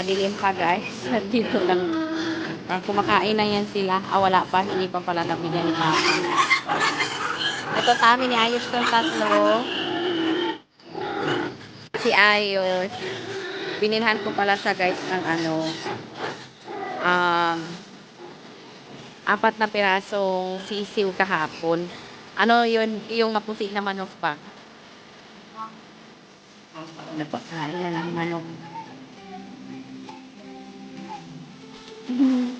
Madilim pa guys. Dito lang. Parang kumakain na yan sila. Ah, wala pa. Hindi pa pala nabigyan ni Papa. Ito kami ni Ayos ng tatlo. Si Ayos. Bininhan ko pala siya guys ng ano. Um, apat na pirasong sisiw kahapon. Ano yun? Yung maputi na manok pa. Ano pa? Kaya lang manok. Hmm?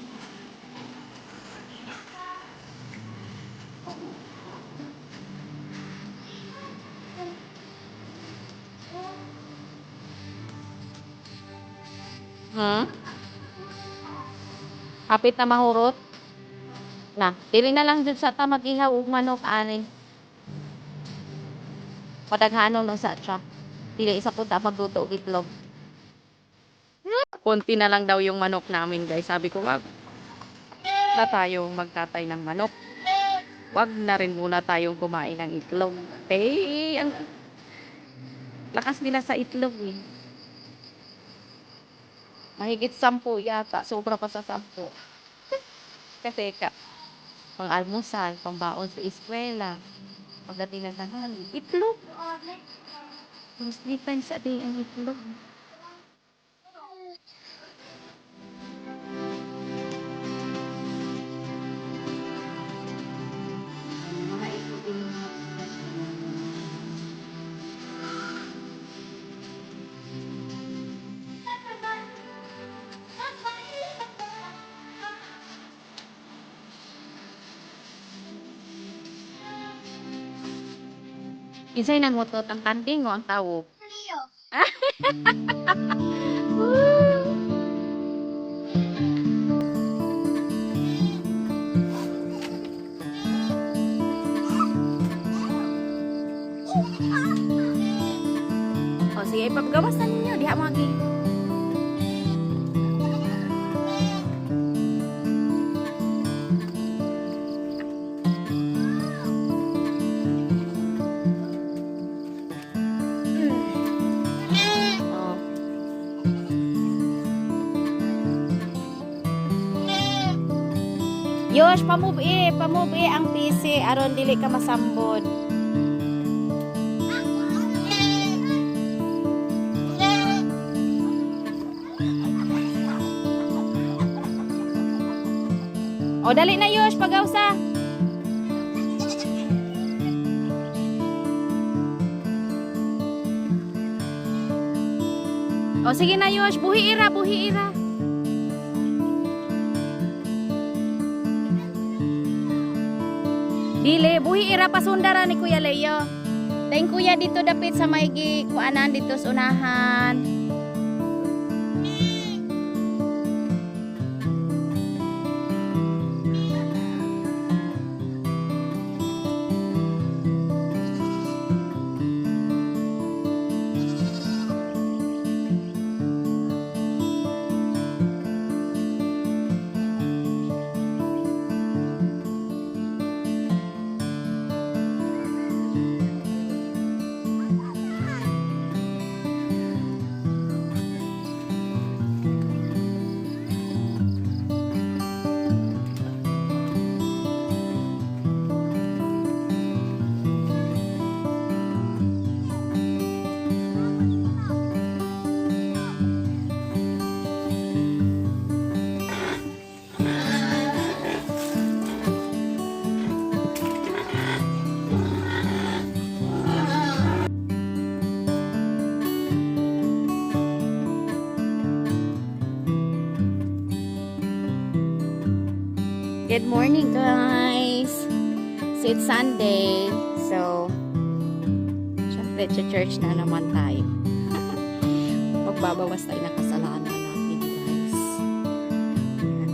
Kapit na mahurot? Na, dili na lang dyan sa tamag ihaw ug manok ani. Padaghanon lang sa siya. Dili isa po dapat magluto og itlog. Konti na lang daw yung manok namin, guys. Sabi ko, wag na tayong magtatay ng manok. Wag na rin muna tayong kumain ng itlog. Eh, ang lakas nila sa itlog eh. Mahigit sampu yata. Sobra pa sa sampu. Kasi ka, pang almusal, pang baon sa eskwela, pagdating ng tanghali, itlog. Mas defense sa day ang itlog. Isay nang motot ang kanding o ang tawog. O sige, ipapagawas na ninyo. Diha mo agi. Yosh, pamove eh, pamove eh ang PC aron dili ka masambod. O dali na Yosh, pagawsa. O sige na Yosh, buhi ira, buhi ira. Dili, buhi ira pasundara ni Kuya Leo. Thank kuya dito dapit sa maigi kuanan dito sa unahan. Good morning, guys. So, it's Sunday. So, syempre, church na naman tayo. Magbabawas tayo ng kasalanan natin, guys. Ayan.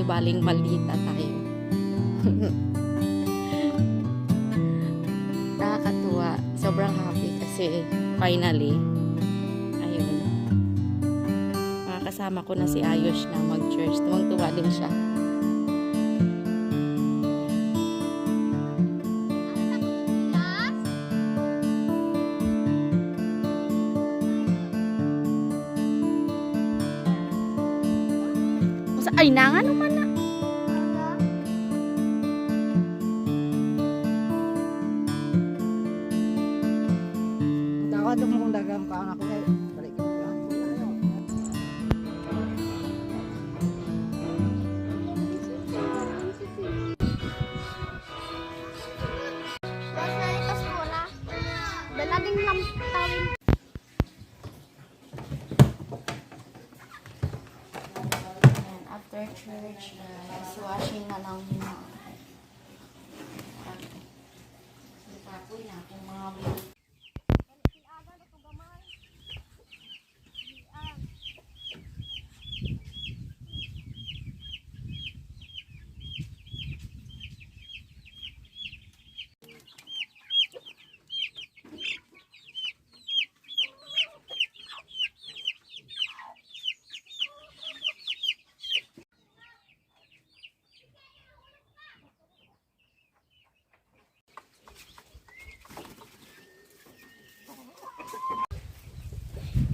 Di baling maldita tayo. Nakakatuwa. Sobrang happy kasi finally, kasama ko na si Ayos na mag-church. Tuwang-tuwa din siya. Ay, nangan naman na. Tawad mo kung dagang.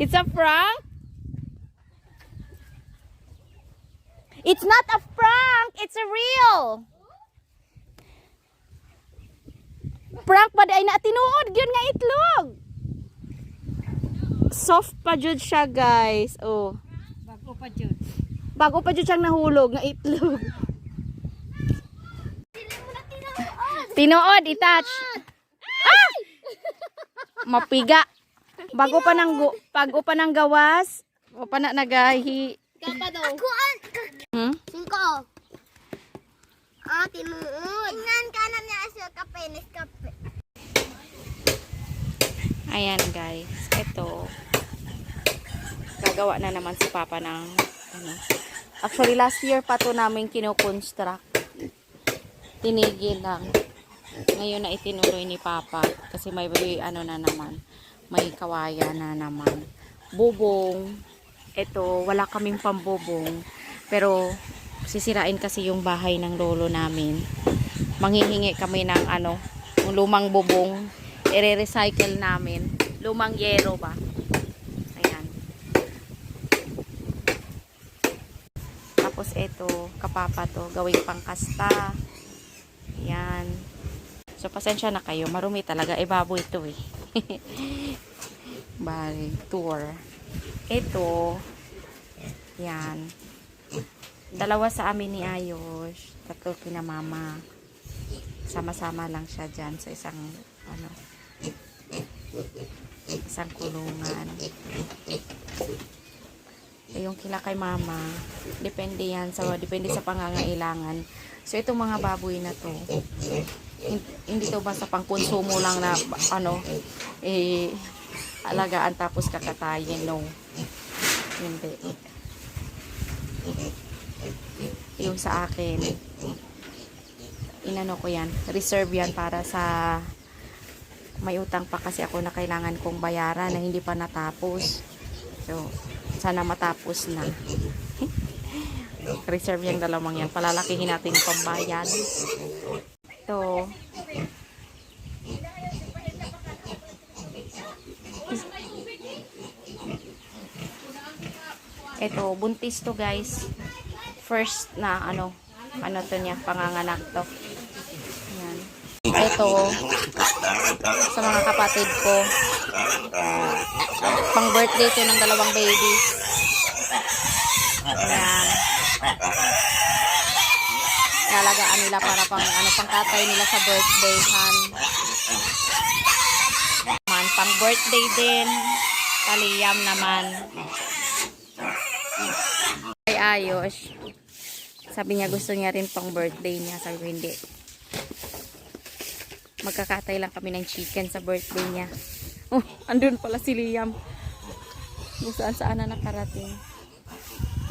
It's a prank? It's not a prank! It's a real! Prank pa ay na tinuod yun nga itlog. Soft pa jud siya, guys. Oh. Bago pa dyan. Bago pa jud siyang nahulog nga itlog. Tinuod, i-touch. Ah! Mapiga. Bago pa nang gu- bago pa nang gawas, o pa na nagahi. Kapa daw. Ako an. Hmm? Singko. Ah, tinuod. Ingnan ka na niya sa kape, Nescafe. Ayan guys, ito. Gagawa na naman si Papa ng ano. Actually last year pa to namin kino-construct. Tinigil lang. Ngayon na itinuloy ni Papa kasi may ano na naman, may kawaya na naman. Bubong. Ito, wala kaming pambubong. Pero sisirain kasi yung bahay ng lolo namin. Manghihingi kami ng ano, lumang bubong i-recycle namin. Lumang yero ba? Ayan. Tapos ito, kapapa to, gawing pangkasta. Ayan. So, pasensya na kayo. Marumi talaga. Baboy ito eh. Bali, tour. Ito, yan. Dalawa sa amin ni Ayos. Tatlo kina mama. Sama-sama lang siya dyan sa isang, ano, isang kulungan. Eh, yung kila kay mama, depende yan sa, depende sa pangangailangan. So, itong mga baboy na to, hin- hindi to basta pang konsumo lang na, ano, eh, alagaan tapos kakatayin, no. Hindi. Yung sa akin, inano ko yan, reserve yan para sa may utang pa kasi ako na kailangan kong bayaran na hindi pa natapos. So, sana matapos na. reserve yung dalawang yan. Palalakihin natin pambayad. Ito. Ito, buntis to guys. First na ano, ano to niya, panganganak to. Yan. Ito, sa mga kapatid ko. Pang birthday to ng dalawang baby. Ayan. Nalagaan nila para pang ano pang katay nila sa birthday han. Man, pang birthday din. Kaliyam naman. Ay ayos. Sabi niya gusto niya rin pang birthday niya. Sabi ko hindi. Magkakatay lang kami ng chicken sa birthday niya. Oh, andun pala si Liam. Kung saan saan na nakarating.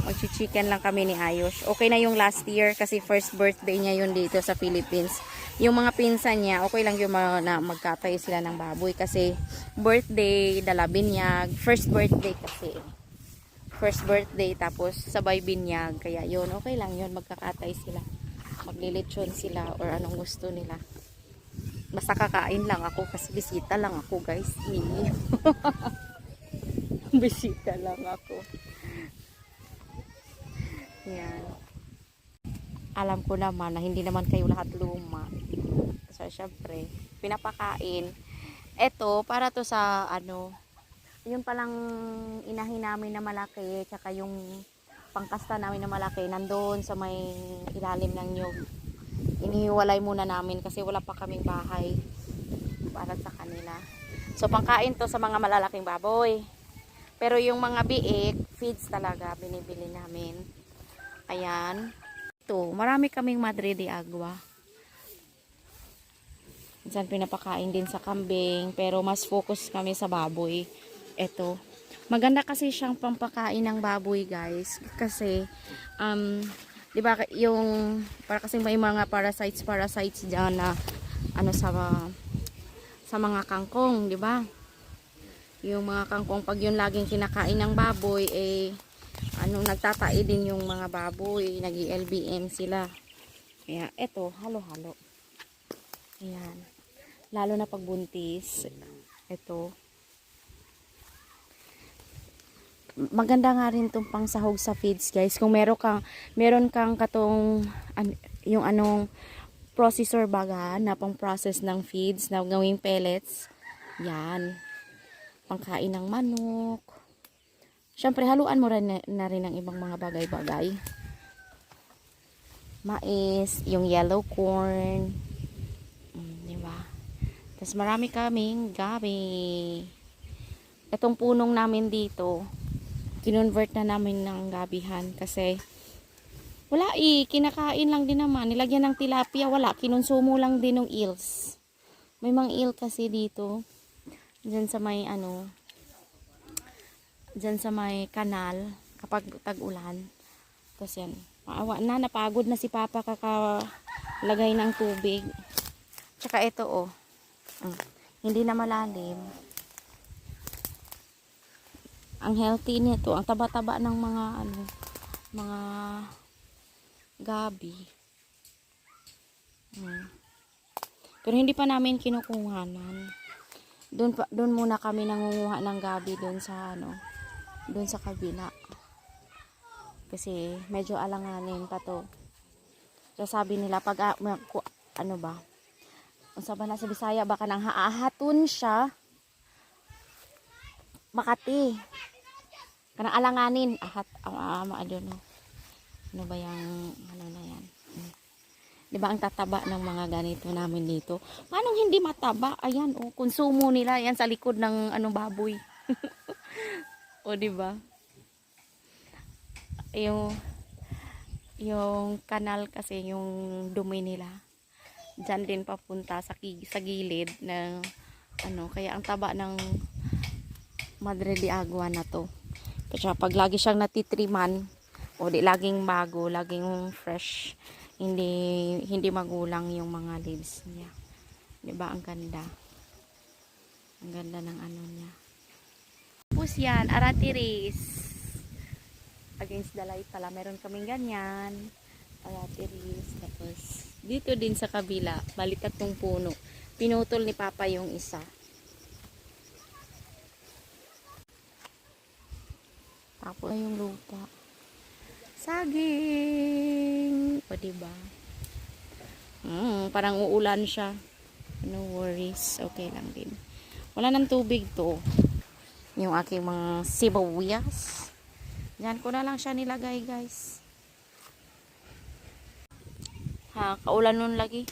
Magchi-chicken lang kami ni Ayos. Okay na yung last year kasi first birthday niya yun dito sa Philippines. Yung mga pinsan niya, okay lang yung mga, na sila ng baboy kasi birthday, dala binyag, first birthday kasi. First birthday tapos sabay binyag. Kaya yun, okay lang yun. Magkakatay sila. Maglilitsyon sila or anong gusto nila. Basta kakain lang ako kasi bisita lang ako guys. bisita lang ako. Yan. Alam ko naman na hindi naman kayo lahat luma. So, syempre, pinapakain. Ito, para to sa, ano, yung palang inahin namin na malaki, tsaka yung pangkasta namin na malaki, nandoon sa may ilalim ng nyug. Inihiwalay muna namin kasi wala pa kaming bahay para sa kanila. So, pangkain to sa mga malalaking baboy. Pero yung mga biik, feeds talaga, binibili namin. Ayan. Ito, marami kaming Madre de Agua. Minsan pinapakain din sa kambing, pero mas focus kami sa baboy. Ito. Maganda kasi siyang pampakain ng baboy, guys. Kasi, um, di ba, yung, para kasi may mga parasites, parasites dyan na, ano, sa, sa mga kangkong, di ba? Yung mga kangkong, pag yun laging kinakain ng baboy, eh, ano, nagtatai din yung mga baboy, nag lbm sila. Kaya, eto, halo-halo. Ayan. Lalo na pag buntis. Ito. Maganda nga rin itong pangsahog sa feeds, guys. Kung meron kang, meron kang katong, an, yung anong processor baga na pang process ng feeds na gawing pellets. Yan. Pangkain ng manok. Siyempre, haluan mo rin na, na rin ng ibang mga bagay-bagay. Mais, yung yellow corn. Mm, di ba? Tapos marami kaming gabi. Itong punong namin dito, kinonvert na namin ng gabihan kasi wala eh, kinakain lang din naman. Nilagyan ng tilapia, wala. Kinonsumo lang din ng eels. May mga eel kasi dito. Diyan sa may ano, diyan sa may kanal kapag tag-ulan. Tapos yan, maawa na, napagod na si Papa kakalagay ng tubig. Tsaka ito oh, Mm, hindi na malalim. Ang healthy nito, ang taba-taba ng mga ano, mga gabi. Mm. Pero hindi pa namin kinukuhanan. Doon pa doon muna kami nangunguha ng gabi doon sa ano, doon sa kabila. Kasi medyo alanganin pa to. So sabi nila pag ah, ano ba? Ang sabi na sa Bisaya baka nang haahaton siya. Makati. Kanang alanganin ahat ah, um, know. Ano ba yung ano na yan? 'Di ba ang tataba ng mga ganito namin dito? Paano hindi mataba? Ayan oh, konsumo nila yan sa likod ng ano baboy. o 'di ba? Yung yung kanal kasi yung dumi nila dyan din papunta sa, sa gilid ng ano, kaya ang taba ng Madre de Agua na to. Kasi pag lagi siyang natitriman, o di laging bago, laging fresh, hindi hindi magulang yung mga leaves niya. 'Di ba ang ganda? Ang ganda ng ano niya. Tapos yan, aratiris. Against the light pala, meron kaming ganyan. Aratiris. Tapos, dito din sa kabila, balikat tong puno. Pinutol ni Papa yung isa. Tapos yung lupa. Saging! O, diba? Mm, parang uulan siya. No worries. Okay lang din. Wala ng tubig to. Yung aking mga sibuyas. Yan ko na lang siya nilagay, guys. Ha, kaulan nun lagi.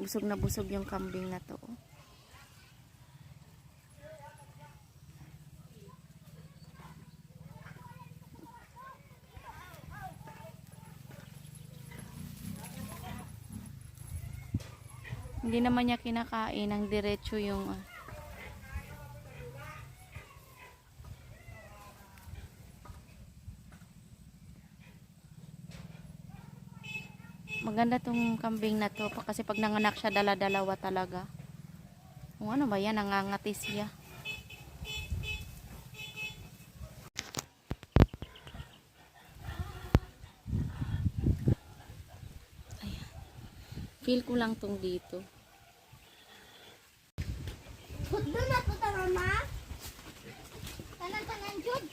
Busog na busog yung kambing na to. oh. Hindi naman niya kinakain ng diretso yung ah, Maganda tong kambing na to kasi pag nanganak siya dala-dalawa talaga. Kung ano ba yan, nangangati siya. Ayan. Feel ko lang tong dito. Doon na po ta mama. Tanan tanan jud.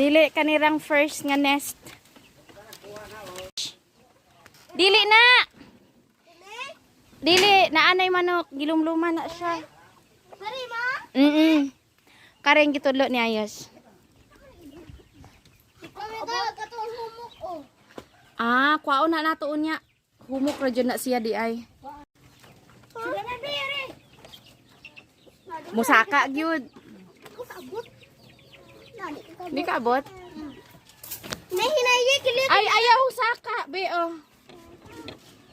Dili kanirang first nga nest. Dili na. Dili naanay manok gilumluman na siya. Sorry, ma. Mm. Kareng gitudlo ni Ayos. Oh. Ah, kwaon na nato unya. Humok ra na siya di ay. Musaka gyud. Nani ka Di ka abot? May hinayi kilit. Ay ayaw saka be oh.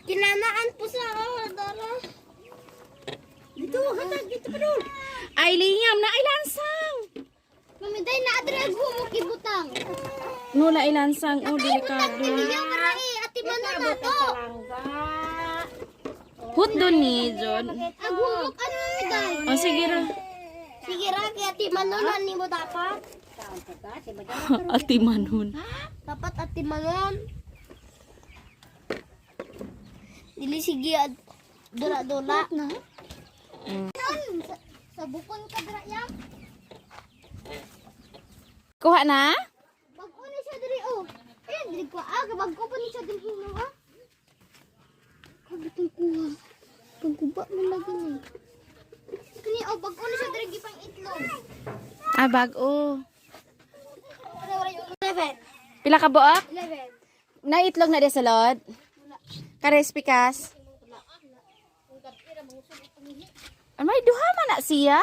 Kinanaan po sa dara. Dito, hatag dito pa doon. Ay lingam na ay lansang. Mamiday na adre ang humok ibutang. Nula ay lansang oh delikado. Ka eh, ati manon na to. Hut doon ni John. Ang humok ano mamiday? Oh sige ra. Sige ra, kaya ati manon ni mo dapat. Ati manhun. Dapat ati manon. Dili sige ad dura-dura. Na? Mm. Sa, bukon ka dira yam. Kuha na? Bago ni siya diri oh. Eh, diri ko aga bago pa ni siya diri hino ah. Kabutang kuha. Pagkuba mo lagi ni. Kini oh bago ni siya diri gipang itlog. Ah bago. Wala wala yung 11. Pila ka buok? 11. Naitlog na di sa lod. Kares pikas. Ay, may duha man na siya.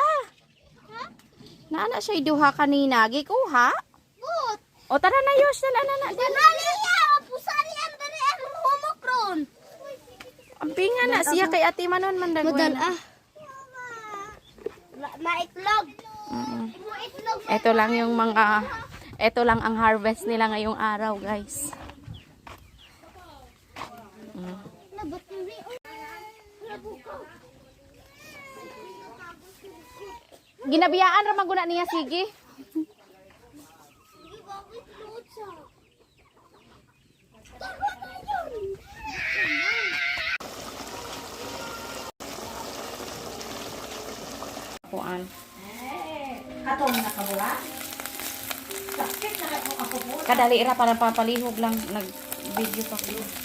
Naana siya duha kanina. Gikuha. But, O tara na yos. Dala na na. ganali niya. Pusari ang dali ang homokron. Ang pinga na siya kay ate manon man dagway. ah. Ma maitlog. Mm. Ito lang yung mga ito lang ang harvest nila ngayong araw, guys. Labuko. Ginabiyaan ra maguna niya sige. Di ba itlog Kadali ra para papalihog lang nag video pa ko.